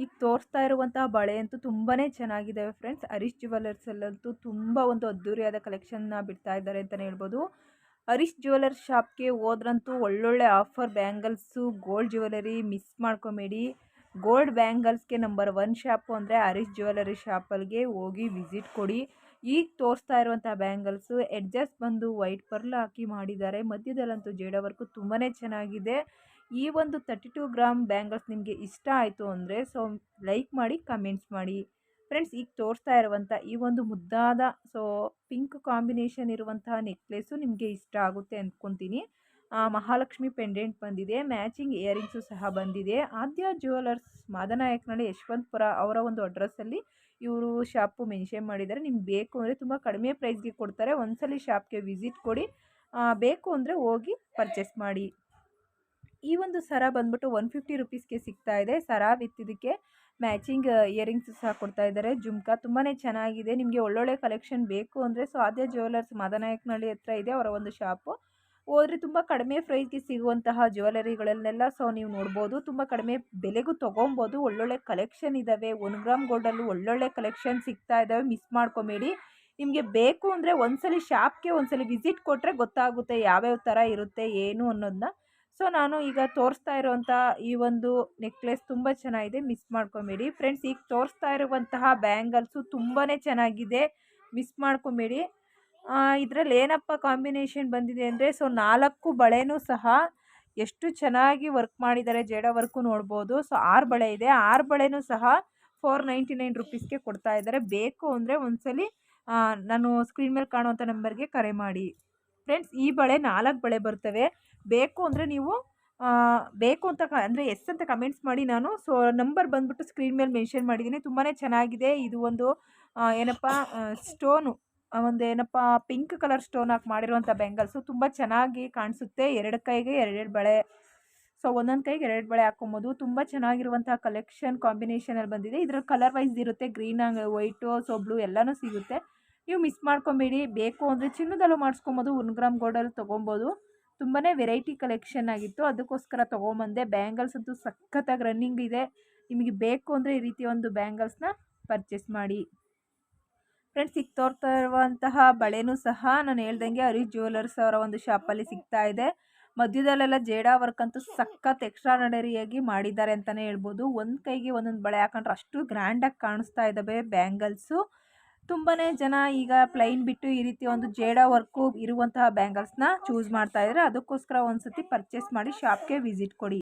ಈಗ ತೋರಿಸ್ತಾ ಇರುವಂತಹ ಬಳೆ ಅಂತೂ ತುಂಬಾ ಚೆನ್ನಾಗಿದ್ದಾವೆ ಫ್ರೆಂಡ್ಸ್ ಹರೀಶ್ ಜ್ಯುವೆಲರ್ಸಲ್ಲಂತೂ ತುಂಬ ಒಂದು ಅದ್ದೂರಿಯಾದ ಕಲೆಕ್ಷನ್ನ ಬಿಡ್ತಾ ಇದ್ದಾರೆ ಅಂತಲೇ ಹೇಳ್ಬೋದು. ಹರೀಶ್ ಜುವೆಲ್ಲರ್ ಶಾಪ್ಗೆ ಹೋದ್ರಂತೂ ಒಳ್ಳೊಳ್ಳೆ offer bangles gold jewellery miss ಮಾಡ್ಕೊಬೇಡಿ. Gold ಬ್ಯಾಂಗಲ್ಸ್ಗೆ ನಂಬರ್ ಒನ್ ಶಾಪು ಅಂದರೆ ಹರೀಶ್ ಜ್ಯುವೆಲರಿ ಶಾಪಲ್ಲಿಗೆ ಹೋಗಿ ವಿಸಿಟ್ ಕೊಡಿ. ಈಗ ತೋರಿಸ್ತಾ ಇರುವಂಥ ಬ್ಯಾಂಗಲ್ಸು ಎಡ್ಜಸ್ಟ್ ಬಂದು ವೈಟ್ ಪರ್ಲ್ ಹಾಕಿ ಮಾಡಿದ್ದಾರೆ. ಮಧ್ಯದಲ್ಲಂತೂ ಜೇಡ ವರ್ಕು ತುಂಬಾ ಚೆನ್ನಾಗಿದೆ. ಈ ಒಂದು ತರ್ಟಿ ಟು ಗ್ರಾಮ್ ಬ್ಯಾಂಗಲ್ಸ್ ನಿಮಗೆ ಇಷ್ಟ ಆಯಿತು ಅಂದರೆ ಸೊ ಲೈಕ್ ಮಾಡಿ ಕಮೆಂಟ್ಸ್ ಮಾಡಿ. ಫ್ರೆಂಡ್ಸ್ ಈಗ ತೋರಿಸ್ತಾ ಇರುವಂಥ ಈ ಒಂದು ಮುದ್ದಾದ ಸೊ ಪಿಂಕ್ ಕಾಂಬಿನೇಷನ್ ಇರುವಂತಹ ನೆಕ್ಲೆಸ್ಸು ನಿಮಗೆ ಇಷ್ಟ ಆಗುತ್ತೆ ಅಂದ್ಕೊತೀನಿ ಮಹಾಲಕ್ಷ್ಮಿ ಪೆಂಡೆಂಟ್ ಬಂದಿದೆ ಮ್ಯಾಚಿಂಗ್ ಇಯರಿಂಗ್ಸು ಸಹ ಬಂದಿದೆ. ಆದ್ಯ ಜ್ಯುವೆಲರ್ಸ್ ಮಾದನಾಯಕನಹಳ್ಳಿ ಯಶವಂತಪುರ ಅವರ ಒಂದು ಅಡ್ರೆಸ್ಸಲ್ಲಿ ಇವರು ಶಾಪು ಮೆನ್ಷನ್ ಮಾಡಿದ್ದಾರೆ. ನಿಮ್ಗೆ ಬೇಕು ಅಂದರೆ ತುಂಬ ಕಡಿಮೆ ಪ್ರೈಸ್ಗೆ ಕೊಡ್ತಾರೆ. ಒಂದ್ಸಲಿ ಶಾಪ್ಗೆ ವಿಸಿಟ್ ಕೊಡಿ. ಬೇಕು ಅಂದರೆ ಹೋಗಿ ಪರ್ಚೇಸ್ ಮಾಡಿ. ಈ ಒಂದು ಸರ ಬಂದ್ಬಿಟ್ಟು ಒನ್ ಫಿಫ್ಟಿ ರುಪೀಸ್ಗೆ ಸಿಗ್ತಾ ಇದೆ. ಸರ ವಿತ್ ಇದಕ್ಕೆ ಮ್ಯಾಚಿಂಗ್ ಇಯರಿಂಗ್ಸ್ ಸಹ ಕೊಡ್ತಾ ಇದ್ದಾರೆ. ಜುಮ್ಕಾ ತುಂಬಾ ಚೆನ್ನಾಗಿದೆ. ನಿಮಗೆ ಒಳ್ಳೊಳ್ಳೆ ಕಲೆಕ್ಷನ್ ಬೇಕು ಅಂದರೆ ಸೊ ಆದ್ಯ ಜ್ಯುವೆಲರ್ಸ್ ಮದನಾಯಕನಹಳ್ಳಿ ಹತ್ರ ಇದೆ ಅವರ ಒಂದು ಶಾಪು. ಹೋದರೆ ತುಂಬ ಕಡಿಮೆ ಪ್ರೈಸ್ಗೆ ಸಿಗುವಂತಹ ಜ್ಯುವೆಲರಿಗಳನ್ನೆಲ್ಲ ಸೊ ನೀವು ನೋಡ್ಬೋದು. ತುಂಬ ಕಡಿಮೆ ಬೆಲೆಗೂ ತೊಗೊಬೋದು. ಒಳ್ಳೊಳ್ಳೆ ಕಲೆಕ್ಷನ್ ಇದ್ದಾವೆ ಒನ್ ಗ್ರಾಮ್ ಗೋಲ್ಡಲ್ಲೂ ಒಳ್ಳೊಳ್ಳೆ ಕಲೆಕ್ಷನ್ ಸಿಗ್ತಾ ಇದ್ದಾವೆ ಮಿಸ್ ಮಾಡ್ಕೊಬೇಡಿ. ನಿಮಗೆ ಬೇಕು ಅಂದರೆ ಒಂದ್ಸಲಿ ಶಾಪ್ಗೆ ಒಂದ್ಸಲಿ ವಿಸಿಟ್ ಕೊಟ್ಟರೆ ಗೊತ್ತಾಗುತ್ತೆ ಯಾವ್ಯಾವ ಥರ ಇರುತ್ತೆ, ಏನು ಅನ್ನೋದನ್ನ ಸೊ, ನಾನು ಈಗ ತೋರಿಸ್ತಾ ಇರುವಂಥ ಈ ಒಂದು ನೆಕ್ಲೆಸ್ ತುಂಬ ಚೆನ್ನಾಗಿದೆ. ಮಿಸ್ ಮಾಡ್ಕೊಬೇಡಿ. ಫ್ರೆಂಡ್ಸ್, ಈಗ ತೋರಿಸ್ತಾ ಇರುವಂತಹ ಬ್ಯಾಂಗಲ್ಸು ತುಂಬಾ ಚೆನ್ನಾಗಿದೆ. ಮಿಸ್ ಮಾಡ್ಕೊಬೇಡಿ. ಇದರಲ್ಲಿ ಏನಪ್ಪ ಕಾಂಬಿನೇಷನ್ ಬಂದಿದೆ ಅಂದರೆ, ಸೊ, ನಾಲ್ಕು ಬಳೆನೂ ಸಹ ಎಷ್ಟು ಚೆನ್ನಾಗಿ ವರ್ಕ್ ಮಾಡಿದ್ದಾರೆ. ಜೇಡ ವರ್ಕು ನೋಡ್ಬೋದು. ಸೊ, ಆರು ಬಳೆ ಇದೆ. ಆರು ಬಳೆನೂ ಸಹ ಫೋರ್ ನೈಂಟಿ ನೈನ್ ರುಪೀಸ್ಗೆ ಕೊಡ್ತಾ ಇದ್ದಾರೆ. ಬೇಕು ಅಂದರೆ ಒಂದ್ಸಲಿ ನಾನು ಸ್ಕ್ರೀನ್ ಮೇಲೆ ಕಾಣುವಂಥ ನಂಬರ್ಗೆ ಕರೆ ಮಾಡಿ. ಫ್ರೆಂಡ್ಸ್, ಈ ಬಳೆ ನಾಲ್ಕು ಬಳೆ ಬರ್ತವೆ. ಬೇಕು ಅಂದರೆ ನೀವು ಬೇಕು ಅಂತ ಕ, ಅಂದರೆ ಎಸ್ ಅಂತ ಕಮೆಂಟ್ಸ್ ಮಾಡಿ ನಾನು. ಸೊ, ನಂಬರ್ ಬಂದ್ಬಿಟ್ಟು ಸ್ಕ್ರೀನ್ ಮೇಲೆ ಮೆನ್ಷನ್ ಮಾಡಿದ್ದೀನಿ. ತುಂಬಾ ಚೆನ್ನಾಗಿದೆ. ಇದು ಒಂದು ಏನಪ್ಪ ಸ್ಟೋನು ಒಂದು ಏನಪ್ಪ, ಪಿಂಕ್ ಕಲರ್ ಸ್ಟೋನ್ ಹಾಕಿ ಮಾಡಿರುವಂಥ ಬೆಂಗಲ್ಸು ತುಂಬ ಚೆನ್ನಾಗಿ ಕಾಣಿಸುತ್ತೆ. ಎರಡು ಕೈಗೆ ಎರಡೆರಡು ಬಳೆ, ಸೊ, ಒಂದೊಂದು ಕೈಗೆ ಎರಡು ಬಳೆ ಹಾಕ್ಕೊಬೋದು. ತುಂಬ ಚೆನ್ನಾಗಿರುವಂಥ ಕಲೆಕ್ಷನ್ ಕಾಂಬಿನೇಷನಲ್ಲಿ ಬಂದಿದೆ. ಇದರ ಕಲರ್ ವೈಸ್ ಇರುತ್ತೆ. ಗ್ರೀನ್, ವೈಟು, ಸೊ, ಬ್ಲೂ ಎಲ್ಲನೂ ಸಿಗುತ್ತೆ. ನೀವು ಮಿಸ್ ಮಾಡ್ಕೊಬೇಡಿ. ಬೇಕು ಅಂದರೆ ಚಿನ್ನದಲ್ಲೂ ಮಾಡಿಸ್ಕೊಬೋದು ಒನ್ ಗ್ರಾಮ್ ಗೋಲ್ಡಲ್ಲಿ ತೊಗೊಬೋದು. ತುಂಬಾ ವೆರೈಟಿ ಕಲೆಕ್ಷನ್ ಆಗಿತ್ತು. ಅದಕ್ಕೋಸ್ಕರ ತೊಗೊಂಬಂದೆ. ಬ್ಯಾಂಗಲ್ಸ್ ಅಂತೂ ಸಖತ್ತಾಗಿ ರನ್ನಿಂಗ್ ಇದೆ. ನಿಮಗೆ ಬೇಕು ಅಂದರೆ ಈ ರೀತಿ ಒಂದು ಬ್ಯಾಂಗಲ್ಸ್ನ ಪರ್ಚೇಸ್ ಮಾಡಿ. ಫ್ರೆಂಡ್ಸ್ ಈಗ ತೋರ್ತಾ ಇರುವಂತಹ ಬಳೆನೂ ಸಹ ನಾನು ಹೇಳ್ದಂಗೆ ಅರಿ ಜ್ಯುವೆಲರ್ಸ್ ಅವರ ಒಂದು ಶಾಪಲ್ಲಿ ಸಿಗ್ತಾ ಇದೆ. ಮಧ್ಯದಲ್ಲೆಲ್ಲ ಜೇಡಾ ವರ್ಕ್ ಅಂತೂ ಸಖತ್ ಎಕ್ಸ್ಟ್ರಾ ನಡರಿಯಾಗಿ ಮಾಡಿದ್ದಾರೆ ಅಂತಲೇ ಹೇಳ್ಬೋದು. ಒಂದು ಕೈಗೆ ಒಂದೊಂದು ಬಳೆ ಹಾಕೊಂಡ್ರೆ ಅಷ್ಟು ಗ್ರ್ಯಾಂಡಾಗಿ ಕಾಣಿಸ್ತಾ ಇದ್ದಾವೆ ಬ್ಯಾಂಗಲ್ಸು ತುಂಬಾ ಜನ ಈಗ ಪ್ಲೈನ್ ಬಿಟ್ಟು ಈ ರೀತಿ ಒಂದು ಜೇಡ ವರ್ಕು ಇರುವಂತಹ ಬ್ಯಾಂಗಲ್ಸ್ನ ಚೂಸ್ ಮಾಡ್ತಾ ಇದ್ದಾರೆ ಅದಕ್ಕೋಸ್ಕರ ಒಂದು ಸತಿ ಪರ್ಚೇಸ್ ಮಾಡಿ ಶಾಪ್ಗೆ ವಿಸಿಟ್ ಕೊಡಿ.